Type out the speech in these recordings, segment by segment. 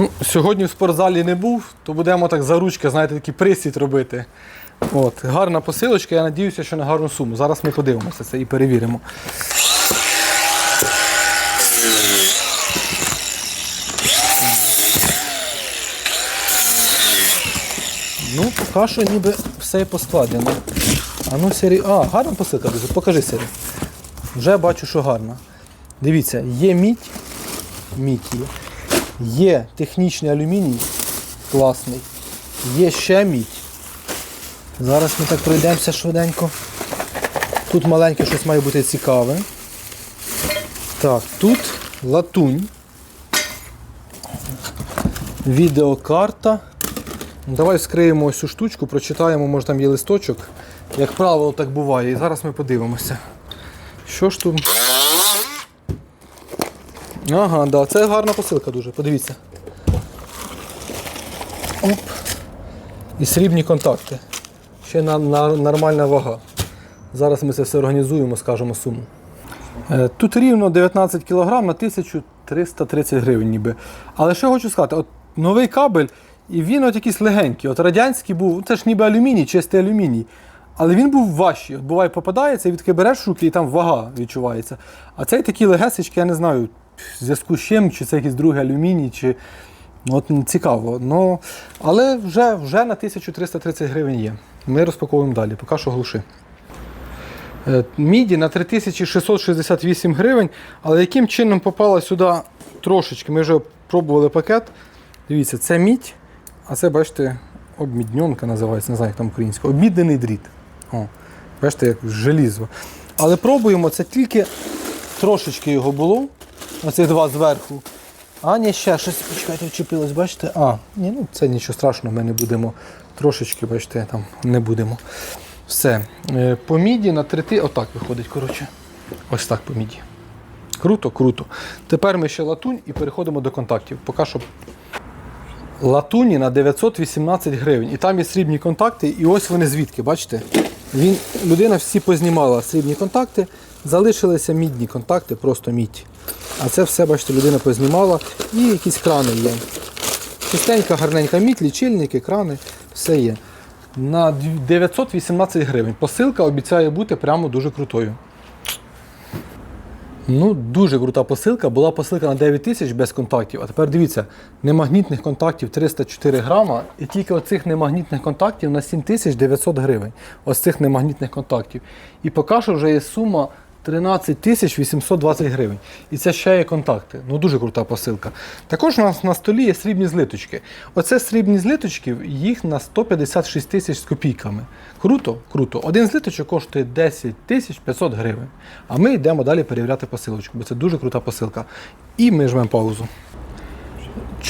Ну, сьогодні в спортзалі не був, то будемо так за ручки, знаєте, такий присід робити. От, гарна посилочка, я надіюся, що на гарну суму. Зараз ми подивимося це і перевіримо. Ну, поки що ніби все поскладено. А ну, Сері. А, гарна посилка, друзі. Покажи Сері. Вже бачу, що гарна. Дивіться, є мідь, мідь є. Є технічний алюміній, класний. Є ще мідь. Зараз ми так пройдемося швиденько. Тут маленьке щось має бути цікаве. Так, тут латунь. Відеокарта. Давай вскриємо ось цю штучку, прочитаємо, може там є листочок. Як правило, так буває. І зараз ми подивимося. Що ж тут? Ага, да, це гарна посилка дуже, подивіться. Оп. І срібні контакти. Ще на, на, нормальна вага. Зараз ми це все організуємо, скажемо суму. Е, Тут рівно 19 кг на 1330 гривень ніби. Але що я хочу сказати, от новий кабель, і він от якийсь легенький. От радянський був, це ж ніби алюміній, чистий алюміній. Але він був важчий. От буває, попадається, і таки береш руки, і там вага відчувається. А цей такий легесечкий, я не знаю, в зв'язку з чим, чи це якийсь другий алюміній, чи. Ну, От цікаво. Ну, але вже, вже на 1330 гривень є. Ми розпаковуємо далі, поки що глуши. Е, Міді на 3668 гривень, але яким чином попала сюди трошечки, ми вже пробували пакет. Дивіться, це мідь, а це, бачите, обмідньонка називається, не знаю, як там українською. Обміднений дріт. О, бачите, як желізо. Але пробуємо, це тільки трошечки його було. Оці два зверху. А, ще щось, почекайте, вчепилось, бачите? А, ні, ну це нічого страшного, ми не будемо трошечки, бачите, там не будемо. Все. Е, По міді на трети, отак виходить, коротше. Ось так по міді. Круто, круто. Тепер ми ще латунь і переходимо до контактів. Поки що латуні на 918 гривень. І там є срібні контакти, і ось вони звідки, бачите? Він, людина всі познімала срібні контакти, залишилися мідні контакти, просто мідь. А це все, бачите, людина познімала. І якісь крани є. Чистенька, гарненька мідь, лічильники, крани, все є. На 918 гривень. Посилка обіцяє бути прямо дуже крутою. Ну, дуже крута посилка. Була посилка на 9 тисяч без контактів. А тепер дивіться, немагнітних контактів 304 грама, і тільки оцих немагнітних контактів на 7900 гривень. Ось цих немагнітних контактів. І поки що вже є сума 13 тисяч 820 гривень. І це ще є контакти. Ну дуже крута посилка. Також у нас на столі є срібні злиточки. Оце срібні злиточки, їх на 156 тисяч з копійками. Круто, круто. Один злиточок коштує 10 тисяч 500 гривень. А ми йдемо далі перевіряти посилочку, бо це дуже крута посилка. І ми жмемо паузу.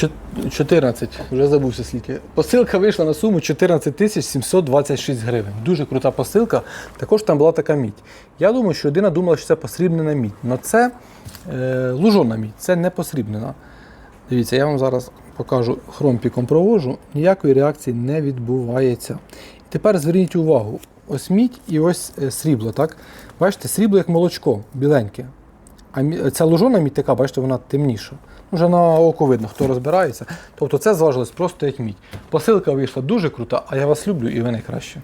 Чо- 14, вже забувся скільки. Посилка вийшла на суму 14 тисяч 726 гривень. Дуже крута посилка. Також там була така мідь. Я думаю, що людина думала, що це посрібнена мідь. Але це е, лужона мідь, це не посрібнена. Дивіться, я вам зараз покажу хромпіком провожу, ніякої реакції не відбувається. Тепер зверніть увагу: ось мідь і ось е, срібло. Так? Бачите, срібло як молочко, біленьке. А ця лужона мітика, бачите, вона темніша. Вже на око видно, хто розбирається. Тобто це зважилось просто як мідь. Посилка вийшла дуже крута, а я вас люблю і ви найкраще.